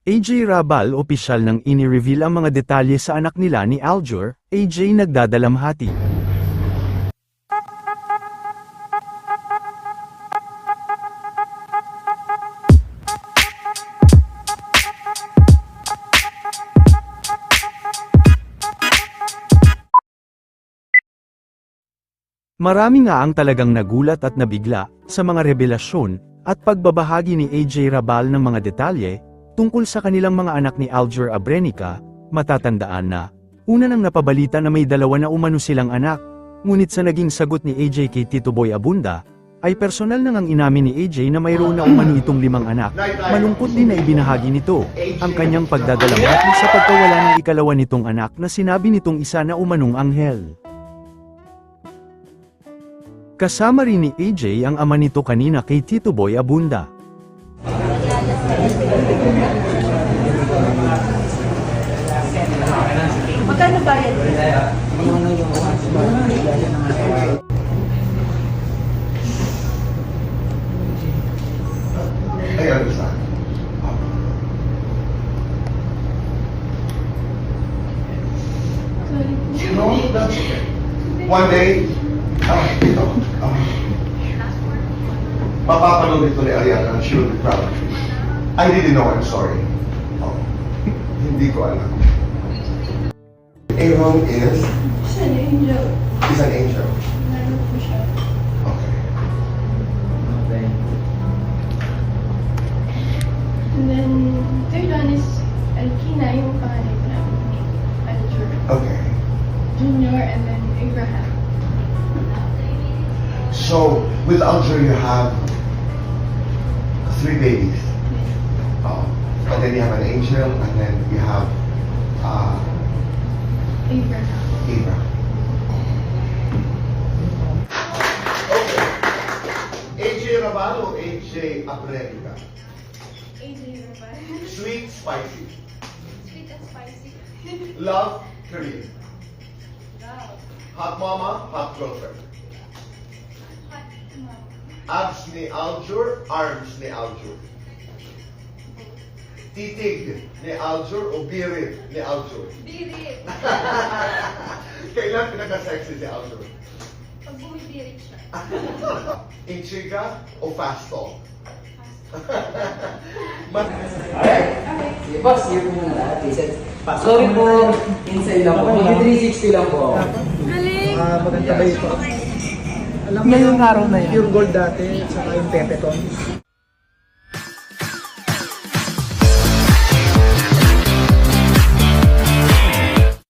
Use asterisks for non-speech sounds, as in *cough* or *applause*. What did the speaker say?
AJ Rabal opisyal nang ini-reveal ang mga detalye sa anak nila ni Aljur, AJ nagdadalamhati. Marami nga ang talagang nagulat at nabigla sa mga revelasyon at pagbabahagi ni AJ Rabal ng mga detalye tungkol sa kanilang mga anak ni Aljur Abrenica, matatandaan na una nang napabalita na may dalawa na umano silang anak, ngunit sa naging sagot ni AJ kay Tito Boy Abunda, ay personal nang ang inamin ni AJ na mayroon na umano itong limang anak. Malungkot din na ibinahagi nito ang kanyang pagdadalamhati sa pagkawala ng ikalawa nitong anak na sinabi nitong isa na umanong anghel. Kasama rin ni AJ ang ama nito kanina kay Tito Boy Abunda. Magkano bayad? I understand. Sorry. No, that's okay. One day, ah, ito, mapapanood ito ni Ariana she will be proud of you. I didn't know, I'm sorry. Oh, hindi ko alam. Aaron is, Siya na angel. is an angel. Meron po siya. Okay. And then, third one is Alkina, yung namin. Aljur. Okay. Junior, and then Abraham. So, with Alger, you have three babies. And then you have an angel, and then you have uh, Abraham. Abraham. Okay. AJ Rabalo, AJ Abrerica. AJ Raval. Sweet, spicy. Sweet and spicy. *laughs* Love, Korean. Wow. Hot mama, hot girlfriend. Hot mom. Abs ni Aljur, arms ni Aljur. Titig ni Aljur o birit ni Aljur. Birit. *laughs* Kailan pinaka-sexy si Aljur? Pag bumibirit siya. *laughs* Intriga o fast talk? Si boss, yun po muna lahat. eh. Said, Sorry po, inside lang po. Mag-360 lang po ako. Ah, maganda ba ito? Alam mo yung araw na yan. Pure gold dati, at saka yung pepetons.